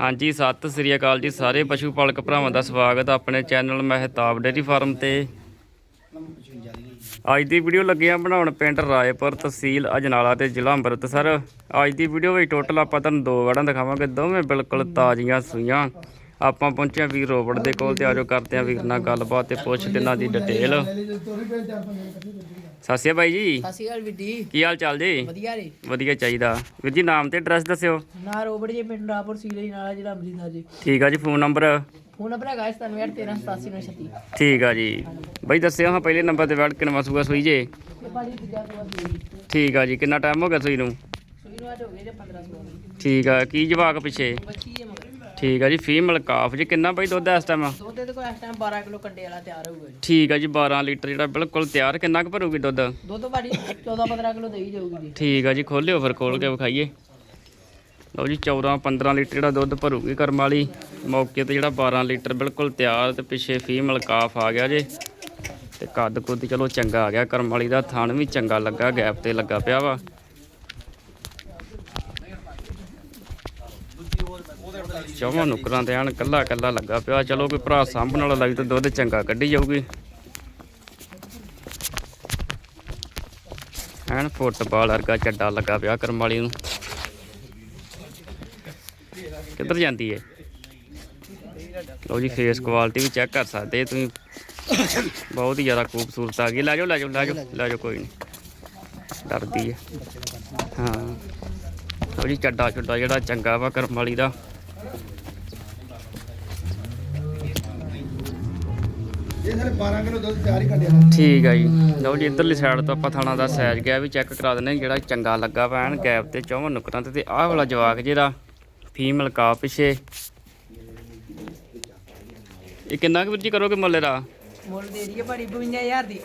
ਹਾਂਜੀ, ਸਤਿ ਸ੍ਰੀ ਅਕਾਲ ਜੀ ਸਾਰੇ ਪਸ਼ੂ ਪਾਲਕ ਭਰਾਵਾਂ ਦਾ ਸਵਾਗਤ ਹੈ ਆਪਣੇ ਚੈਨਲ ਮਹਿਤਾਬ ਡੇਅਰੀ ਫਾਰਮ ਤੇ। ਅੱਜ ਦੀ ਵੀਡੀਓ ਲੱਗੇ ਆ ਬਣਾਉਣ ਪਿੰਡ ਰਾਏਪੁਰ ਤਹਿਸੀਲ ਅਜਨਾਲਾ ਤੇ ਜ਼ਿਲ੍ਹਾ ਅੰਮ੍ਰਿਤਸਰ। ਅੱਜ ਦੀ ਵੀਡੀਓ ਵਿੱਚ ਟੋਟਲ ਆਪਾਂ ਤੁਹਾਨੂੰ ਦੋ ਵੜਾਂ ਦਿਖਾਵਾਂਗੇ, ਦੋਵੇਂ ਬਿਲਕੁਲ ਤਾਜ਼ੀਆਂ ਸੂਈਆਂ। ਆਪਾਂ ਪਹੁੰਚਿਆ ਵੀਰ ਰੋਬੜ ਦੇ ਕੋਲ ਤੇ ਆਜੋ ਕਰਦੇ ਹਾਂ ਵੀਰ ਨਾਲ ਗੱਲਬਾਤ ਤੇ ਪੁੱਛ ਇਹਨਾਂ ਦੀ ਡਿਟੇਲ। ਸਤਿ ਸ਼੍ਰੀ ਅਕਾਲ ਬਾਈ ਜੀ। ਸਤਿ ਸ਼੍ਰੀ ਅਕਾਲ ਜੀ। ਕੀ ਹਾਲ ਚਾਲ ਜੀ? ਵਧੀਆ ਜੀ। ਵਧੀਆ ਚਾਹੀਦਾ। ਵੀਰ ਜੀ ਨਾਮ ਤੇ ਐਡਰੈਸ ਦੱਸਿਓ। ਨਾ ਰੋਬੜ ਜੀ ਪਿੰਡ ਰਾਪੁਰ ਸੀਲੇ ਨਾਲਾ ਜਿਹੜਾ ਅੰਮ੍ਰਿਤਸਰ ਜੀ। ਠੀਕ ਆ ਜੀ ਫੋਨ ਨੰਬਰ ਫੋਨ ਨੰਬਰ ਹੈਗਾ 9713878936 ਠੀਕ ਆ ਜੀ। ਬਾਈ ਦੱਸਿਓ ਹਾਂ ਪਹਿਲੇ ਨੰਬਰ ਤੇ ਬੈਠ ਕਿੰਨਾ ਸੂਆ ਸੂਈ ਜੇ। ਠੀਕ ਆ ਜੀ ਕਿੰਨਾ ਟਾਈਮ ਹੋ ਗਿਆ ਸੂਈ ਨੂੰ? ਸੂਈ ਨੂੰ ਅੱਜ ਹੋ ਗਏ ਜੇ 15 16 ਠੀਕ ਆ ਕੀ ਜਵਾਕ ਪਿੱਛੇ? ਬੱਚੀ ਠੀਕ ਆ ਜੀ ਫੀਮੇਲ ਕਾਫ ਜੀ ਕਿੰਨਾ ਬਾਈ ਦੁੱਧ ਇਸ ਟਾਈਮ ਦੁੱਧ ਦੇ ਕੋਲ ਇਸ ਟਾਈਮ 12 ਕਿਲੋ ਕੰਡੇ ਵਾਲਾ ਤਿਆਰ ਹੋਊਗਾ ਜੀ। ਠੀਕ ਆ ਜੀ 12 ਲੀਟਰ ਜਿਹੜਾ ਬਿਲਕੁਲ ਤਿਆਰ ਕਿੰਨਾ ਕੁ ਭਰੂਗੀ ਦੁੱਧ? ਦੁੱਧ ਭਾਜੀ 14 15 ਕਿਲੋ ਦੇਈ ਜਾਊਗੀ ਜੀ। ਠੀਕ ਆ ਜੀ ਖੋਲਿਓ ਫਿਰ ਖੋਲ ਕੇ ਵਿਖਾਈਏ। ਲਓ ਜੀ 14 15 ਲੀਟਰ ਜਿਹੜਾ ਦੁੱਧ ਭਰੂਗੀ ਕਰਮ ਵਾਲੀ। ਮੌਕੇ ਤੇ ਜਿਹੜਾ 12 ਲੀਟਰ ਬਿਲਕੁਲ ਤਿਆਰ ਤੇ ਪਿੱਛੇ ਫੀਮੇਲ ਕਾਫ ਆ ਗਿਆ ਜੇ। ਤੇ ਕੱਦ ਕੁੱਦ ਚਲੋ ਚੰਗਾ ਆ ਗਿਆ ਕਰਮ ਵਾਲੀ ਦਾ ਥਣ ਵੀ ਚੰਗਾ ਲੱਗਾ ਗੈਪ ਤੇ ਲੱਗਾ ਪਿਆ ਵਾ। ਚੌਵਾਂ ਨੁਕਰਾਂ ਤੇ ਆਣ, ਕੱਲਾ ਕੱਲਾ ਲੱਗਾ ਪਿਆ। ਚਲੋ ਕੋਈ ਭਰਾ ਸਾਂਭਣ ਵਾਲਾ ਲੱਗ ਤਾਂ ਦੁੱਧ ਚੰਗਾ ਕੱਢੀ ਜਾਊਗੀ। ਐਨ ਫੁੱਟਬਾਲ ਵਰਗਾ ਚੱਡਾ ਲੱਗਾ ਪਿਆ ਕਰਮ ਵਾਲੀ ਨੂੰ। ਕਿੱਧਰ ਜਾਂਦੀ ਏ? ਲਓ ਜੀ ਫੇਸ ਕੁਆਲਿਟੀ ਵੀ ਚੈੱਕ ਕਰ ਸਕਦੇ ਤੁਸੀਂ। ਬਹੁਤ ਹੀ ਜ਼ਿਆਦਾ ਖੂਬਸੂਰਤ ਆ ਗਈ। ਲੈ ਜਾਓ ਲੈ ਜਾਓ ਲੈ ਜਾਓ ਲੈ ਜਾਓ, ਕੋਈ ਨਹੀਂ। ਡਰਦੀ ਹੈ ਹਾਂ। ਲਓ ਜੀ ਚੱਡਾ ਛੁੱਡਾ ਜਿਹੜਾ ਚੰਗਾ ਵਾ ਕਰਮ ਵਾਲੀ ਦਾ। ਇਹ ਸਾਰੇ 12 ਕਿਲੋ ਦੁੱਧ ਤਿਆਰ ਹੀ ਕੱਢਿਆ। ਠੀਕ ਆ ਜੀ। ਲਓ ਜੀ ਇਧਰਲੀ ਸਾਈਡ ਤੋਂ ਆਪਾਂ ਥਾਣਾ ਦਾ ਸਾਈਜ਼ ਗਿਆ ਵੀ ਚੈੱਕ ਕਰਾ ਦਿੰਦੇ ਹਾਂ ਜਿਹੜਾ ਚੰਗਾ ਲੱਗਾ ਵਾ ਐਨ ਗੈਪ ਤੇ ਚੌਵਾਂ ਨੁਕਰਾਂ ਤੇ ਤੇ ਆਹ ਵਾਲਾ ਜਵਾਕ ਜਿਹੜਾ ਫੀਮੇਲ ਕਾ ਪਿੱਛੇ। ਇਹ ਕਿੰਨਾ ਕੁ ਵੀਰ ਜੀ ਕਰੋਗੇ ਮੁੱਲ ਦਾ ਮੁੱਲ ਦੇ ਦਈਏ ਭਾਜੀ 52000 ਦੀ।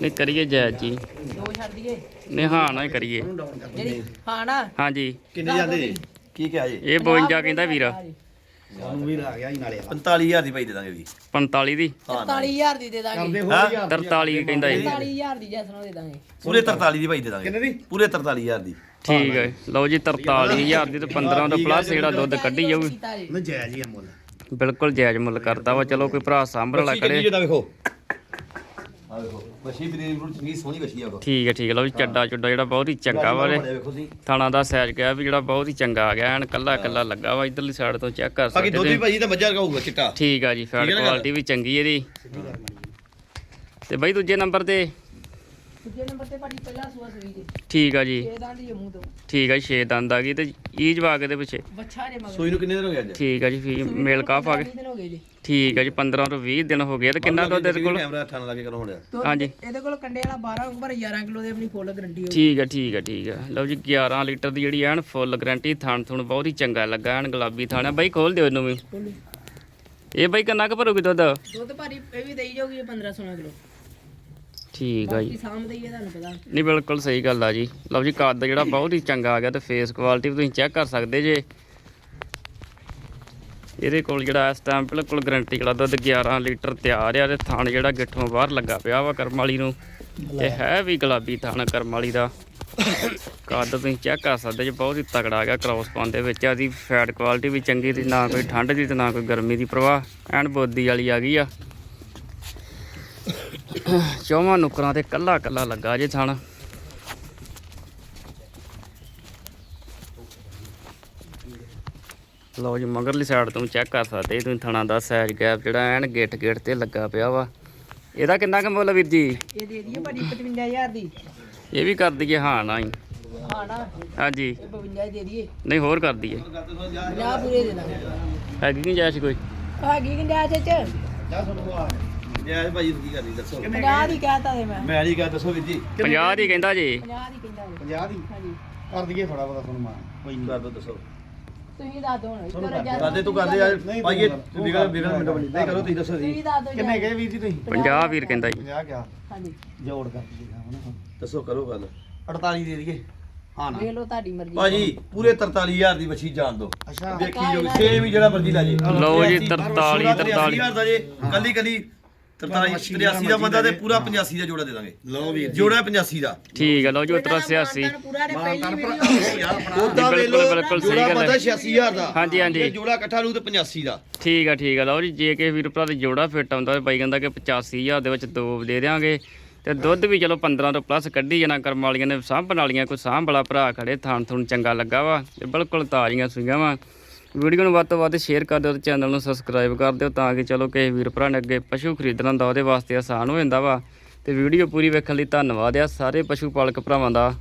ਨਹੀਂ ਕਰੀਏ ਜਾਇਜ਼ ਜੀ। ਦੋ ਛੱਡ ਦਈਏ? ਨਹੀਂ ਹਾਂ ਨਾ ਹੀ ਕਰੀਏ। ਜਿਹੜੀ ਹਾਂ ਨਾ। ਹਾਂਜੀ ਕਿੰਨੇ ਜਾਂਦੇ ਜੀ? ਕੀ ਕਿਹਾ ਜੀ? ਇਹ 52 ਕਹਿੰਦਾ ਵੀਰ। ਹਾਂਜੀ। ਸਾਨੂੰ ਵੀ ਆ ਗਿਆ ਜੀ ਨਾਲੇ 45000 ਦੀ ਭਾਈ ਦੇ ਦਾਂਗੇ ਵੀ 45 ਦੀ। 43000 ਦੀ ਦੇ ਦਾਂਗੇ। ਹੋਰ ਹਾਂ? ਹਜ਼ਾਰ 43 ਕਹਿੰਦਾ ਇਹ 43000 ਦੀ ਜੈਸਨੋਂ ਦੇ ਦਾਂਗੇ। ਪੂਰੇ 43 ਦੀ ਭਾਈ ਦੇ ਦਾਂਗੇ। ਕਿੰਨੇ ਦੀ? ਪੂਰੇ 43000 ਦੀ। ਠੀਕ ਹੈ। ਲਓ ਜੀ 43000 ਦੀ ਤੇ 15 ਤੋਂ ਪਲੱਸ ਜਿਹੜਾ ਦੁੱਧ ਕੱਢੀ ਜਾਊਗੀ ਕੀਤਾ ਜੀ। ਨਾ ਜਾਇਜ਼ ਹੀ ਆ ਮੁੱਲ। ਬਿਲਕੁਲ ਜਾਇਜ਼ ਮੁੱਲ ਕਰਦਾ ਵਾ। ਚਲੋ ਕੋਈ ਭਰਾ ਸਾਂਭਣ ਕਿੰਨੀ ਕਰੇ ਆ ਵੇਖੋ ਚੰਗੀ ਸੋਹਣੀ ਆ ਠੀਕ ਹੈ ਠੀਕ ਹੈ ਲਓ ਜੀ ਚੱਡਾ ਚੁੱਡਾ ਜਿਹੜਾ ਬਹੁਤ ਹੀ ਚੰਗਾ ਵਾ ਇਹ। ਵੇਖੋ ਤੁਸੀਂ। ਥਾਣਾ ਦਾ ਸਾਈਜ਼ ਗਿਆ ਵੀ ਜਿਹੜਾ ਬਹੁਤ ਹੀ ਚੰਗਾ ਆ ਗਿਆ ਐਨ ਕੱਲਾ ਕੱਲਾ ਲੱਗਾ ਵਾ ਇਧਰਲੀ ਸਾਈਡ ਤੋਂ ਚੈੱਕ ਕਰ ਬਾਕੀ ਸਕਦੇ ਦੁੱਧ ਵੀ ਜੀ ਭਾਈ ਤਾਂ ਮੱਝਾਂ ਰਗਾਊਗਾ ਚਿੱਟਾ। ਠੀਕ ਆ ਜੀ ਫੈਟ? ਕੁਆਲਿਟੀ ਵੀ ਚੰਗੀ ਇਹਦੀ। ਤੇ ਬਾਈ ਦੂਜੇ ਨੰਬਰ ਤੇ ਦੂਜੇ ਨੰਬਰ ਤੇ ਭਾਜੀ ਪਹਿਲਾ ਸੂਆ ਸੂਈ ਜੀ। ਠੀਕ ਆ ਜੀ। ਇਹ ਦਾਂਦੀ ਮੂੰਹ ਤੋਂ। ਠੀਕ ਆ 6 ਦੰਦ ਆ ਗਈ ਤੇ ਈ ਜਵਾਕ ਦੇ ਪਿੱਛੇ। ਬੱਚਾ ਜੇ ਮਗਰ। ਸੂਈ ਨੂੰ ਕਿੰਨੇ ਦਿਨ ਹੋ ਗਏ ਅੱਜ? ਠੀਕ ਆ ਜੀ ਫੀ ਮੇਲ ਕਾਫ ਆ ਗਏ ਦਿਨ ਹੋ ਗਏ ਜੀ। ਠੀਕ ਆ ਜੀ 15 ਤੋਂ 20 ਦਿਨ ਹੋ ਗਏ ਤੇ ਕਿੰਨਾ ਦੁੱਧ ਇਹਦੇ ਕੋਲ? ਕੈਮਰਾ ਥਾਣ ਲਾ ਕੇ ਕਰੋ ਹੁਣ ਦੁੱਧ ਹਾਂਜੀ। ਇਹਦੇ ਕੋਲ ਕੰਡੇ ਵਾਲਾ 12 ਉੱਪਰ 11 ਕਿਲੋ ਦੀ ਆਪਣੀ ਫੁੱਲ ਗਰੰਟੀ ਹੋਊ ਠੀਕ ਆ ਠੀਕ ਆ ਠੀਕ ਆ। ਲਓ ਜੀ 11 ਲੀਟਰ ਦੀ ਜਿਹੜੀ ਐਨ ਫੁੱਲ ਗਾਰੰਟੀ ਥਣ ਥੁਣ ਬਹੁਤ ਹੀ ਚੰਗਾ ਲੱਗਾ ਐਨ ਗੁਲਾਬੀ ਥਾਣਾ ਬਾਈ ਖੋਲ ਦਿਓ ਇਹਨੂੰ ਵੀ। ਇਹ ਬਾਈ ਕਿੰਨਾ ਕੁ ਭਰੂਗੀ ਦੁੱਧ? ਦੁੱਧ ਭਾਰੀ ਇਹ ਵੀ ਦੇਈ ਜਾਊਗੀ 15 16 ਕਿਲੋ। ਠੀਕ ਆ ਜੀ। ਤੁਹਾਨੂੰ ਪਤਾ। ਨਹੀਂ ਬਿਲਕੁਲ ਸਹੀ ਗੱਲ ਆ ਜੀ। ਲਓ ਜੀ ਕੱਦ ਜਿਹੜਾ ਬਹੁਤ ਹੀ ਚੰਗਾ ਆ ਗਿਆ ਤੇ ਫੇਸ ਕੁਆਲਿਟੀ ਵੀ ਤੁਸੀਂ ਚੈੱਕ ਕਰ ਸਕਦੇ ਜੇ। ਇਹਦੇ ਕੋਲ ਜਿਹੜਾ ਇਸ ਟਾਈਮ ਬਿਲਕੁਲ ਗਰੰਟੀ ਵਾਲਾ ਦੁੱਧ 11 ਲੀਟਰ ਤਿਆਰ ਆ ਤੇ ਥਣ ਜਿਹੜਾ ਗਿੱਠੋਂ ਬਾਹਰ ਲੱਗਾ ਪਿਆ ਵਾ ਕਰਮ ਵਾਲੀ ਨੂੰ। ਤੇ ਹੈ ਵੀ ਗੁਲਾਬੀ ਥਣ ਕਰਮ ਵਾਲੀ ਦਾ। ਕੱਦ ਤੁਸੀਂ ਚੈੱਕ ਕਰ ਸਕਦੇ ਜੇ ਬਹੁਤ ਹੀ ਤਕੜਾ ਆ ਗਿਆ ਕ੍ਰੋਸ ਪਾਉਣ ਦੇ ਵਿੱਚ। ਆਦੀ ਫੈਟ ਕੁਆਲਿਟੀ ਵੀ ਚੰਗੀ ਤੇ ਨਾ ਕੋਈ ਠੰਡ ਦੀ ਤੇ ਨਾ ਕੋਈ ਗਰਮੀ ਦੀ ਪ੍ਰਵਾਹ। ਐਨ ਬੋਦੀ ਵਾਲੀ ਆ ਗਈ ਆ। ਚੌਵਾਂ ਨੁਕਰਾਂ ਤੇ ਕੱਲਾ ਕੱਲਾ ਲੱਗਾ ਜੇ ਥਣ। ਲਓ ਜੀ ਮਗਰਲੀ ਸਾਈਡ ਤੋਂ ਚੈੱਕ ਕਰ ਸਕਦੇ ਤੁਸੀਂ ਥਣਾ ਦਾ ਸਾਈਜ਼ ਗੈਪ ਜਿਹੜਾ ਐਨ ਗਿੱਟ ਗਿੱਟ ਤੇ ਲੱਗਾ ਪਿਆ ਵਾ। ਇਹਦਾ ਕਿੰਨਾ ਕੁ ਮੁੱਲ ਵੀਰ ਜੀ? ਇਹ ਦੇ ਦਈਏ ਭਾਜੀ 55000 ਦੀ। ਇਹ ਵੀ ਕਰ ਦਈਏ ਹਾਂ ਨਾ ਹੀ। ਹਾਂ ਨਾ। ਹਾਂਜੀ। ਇਹ 52 ਦੇ ਦਈਏ। ਨਹੀਂ ਹੋਰ ਕਰ ਦਈਏ। 50 ਪੂਰੇ ਦੇ ਦਾਂਗੇ। ਹੈਗੀ ਨਹੀਂ ਜਾਇਜ਼ ਕੋਈ? ਹੈਗੀ ਕਿੰਨਾ ਚ। ਜੈ ਭਾਈ ਕੀ ਕਰਨੀ ਦੱਸੋ। 50 ਦੀ ਕਹਤਾ ਦੇ ਮੈਂ। ਮੈਂ ਨਹੀਂ ਕਹਾਂ ਦੱਸੋ ਵੀਰ ਜੀ। 50 ਦੀ ਕਹਿੰਦਾ ਜੀ। 50 ਦੀ ਕਹਿੰਦਾ ਜੀ। 50 ਦੀ? ਹਾਂਜੀ। ਕਰ ਦਈਏ ਥੋੜਾ ਬਹੁਤਾ ਤੁਹਾਨੂੰ ਮਾਨ ਕੋਈ ਨਹੀਂ ਕਰ ਦੋ ਦੱਸੋ। ਤੁਸੀਂ ਦੱਸ ਦਿਓ ਹੁਣ। ਕਰੋ ਜਦ ਕਰਦੇ ਤੂੰ ਕਰਦੇ ਯਾਰ। ਨਹੀਂ, ਭਾਈ ਤੂੰ ਵਿਗੜ ਵਿਗੜ ਮਿੰਟ ਬਣੀ ਨਹੀਂ ਕਰੋ ਤੁਸੀਂ ਦੱਸੋ ਜੀ। ਤੁਸੀਂ ਦੱਸ ਦਿਓ ਕਿੰਨੇ ਗਏ ਵੀਰ ਜੀ ਤੁਸੀਂ? 50 ਵੀਰ ਕਹਿੰਦਾ ਜੀ। 50 ਗਿਆ ਹਾਂਜੀ। ਜੋੜ ਕਰ ਦਈਏ ਹੁਣ ਦੱਸੋ ਕਰੋ ਗੱਲ। 48 ਦੇ ਦਈਏ। ਹਾਂ ਨਾ। ਵੇਖ ਲਓ ਤੁਹਾਡੀ ਮਰਜ਼ੀ। ਭਾਜੀ ਪੂਰੇ 43000 ਦੀ ਬੱਚੀ ਜਾਣ ਦੋ। ਅੱਛਾ। ਦੇਖੀ ਜੋ ਸੇਮ ਹੀ ਜਿਹੜਾ ਮਰਜ਼ੀ ਲੈ ਜੇ। ਲਓ ਜੀ, 83, 43, 83 ਹਜ਼ਾਰ ਦਾ ਜੇ। ਕੱਲੀ ਕੱਲੀ 43 83 ਦਾ ਬੰਦਾ ਤੇ ਪੂਰਾ 85 ਦਾ ਜੋੜਾ ਦੇ ਦਾਂਗੇ। ਲਓ ਵੀਰ ਜੋੜਾ 85 ਦਾ। ਠੀਕ ਹੈ ਲਓ ਜੀ ਉਤਰਾ 86 ਪੂਰਾ ਨੇ ਪਹਿਲੀ ਵੀਡੀਓ ਉਹਦਾ ਬਿਲਕੁਲ, ਵੇ ਲੋ ਬਿਲਕੁਲ ਸਹੀ ਜੋੜਾ ਗੱਲ ਹੈ। ਪਤਾ 86000 ਦਾ। ਹਾਂਜੀ, ਹਾਂਜੀ। ਜੇ ਜੋੜਾ ਇਕੱਠਾ ਲੂ ਤੇ 85 ਦਾ। ਠੀਕ ਆ ਠੀਕ ਆ ਲਓ ਜੀ ਜੇ ਕੇ ਵੀਰ ਭਰਾ ਦੇ ਜੋੜਾ ਫਿੱਟ ਆਉਂਦਾ ਤੇ ਬਾਈ ਕਹਿੰਦਾ ਕਿ 85000 ਦੇ ਵਿੱਚ ਦੋ ਦੇ ਦਿਆਂਗੇ। ਤੇ ਦੁੱਧ ਵੀ ਚਲੋ 15 ਤੋਂ ਪਲੱਸ ਕੱਢੀ ਜਾਣਾ ਕਰਮ ਵਾਲੀਆਂ ਨੇ ਸਾਂਭਣ ਵਾਲੀਆਂ ਕੋਈ ਸਾਂਭ ਵਾਲਾ ਭਰਾ ਖੜੇ ਥਾਣ ਥੁਣ ਚੰਗਾ ਲੱਗਾ ਵਾ ਤੇ ਬਿਲਕੁਲ ਤਾਜ਼ੀਆਂ ਸੂਈਆਂ ਵਾ। ਵੀਡੀਓ ਨੂੰ ਵੱਧ ਤੋਂ ਵੱਧ ਸ਼ੇਅਰ ਕਰ ਦਿਓ ਤੇ ਚੈਨਲ ਨੂੰ ਸਬਸਕ੍ਰਾਈਬ ਕਰ ਦਿਓ ਤਾਂ ਕਿ ਚਲੋ ਕਿਸੇ ਵੀਰ ਭਰਾ ਨੇ ਅੱਗੇ ਪਸ਼ੂ ਖਰੀਦਣ ਦਾ ਉਹਦੇ ਵਾਸਤੇ ਆਸਾਨ ਹੋ ਜਾਂਦਾ ਵਾ। ਤੇ ਵੀਡੀਓ ਪੂਰੀ ਵੇਖਣ ਲਈ ਧੰਨਵਾਦ ਆ ਸਾਰੇ ਪਸ਼ੂ ਪਾਲਕ ਭਰਾਵਾਂ ਦਾ।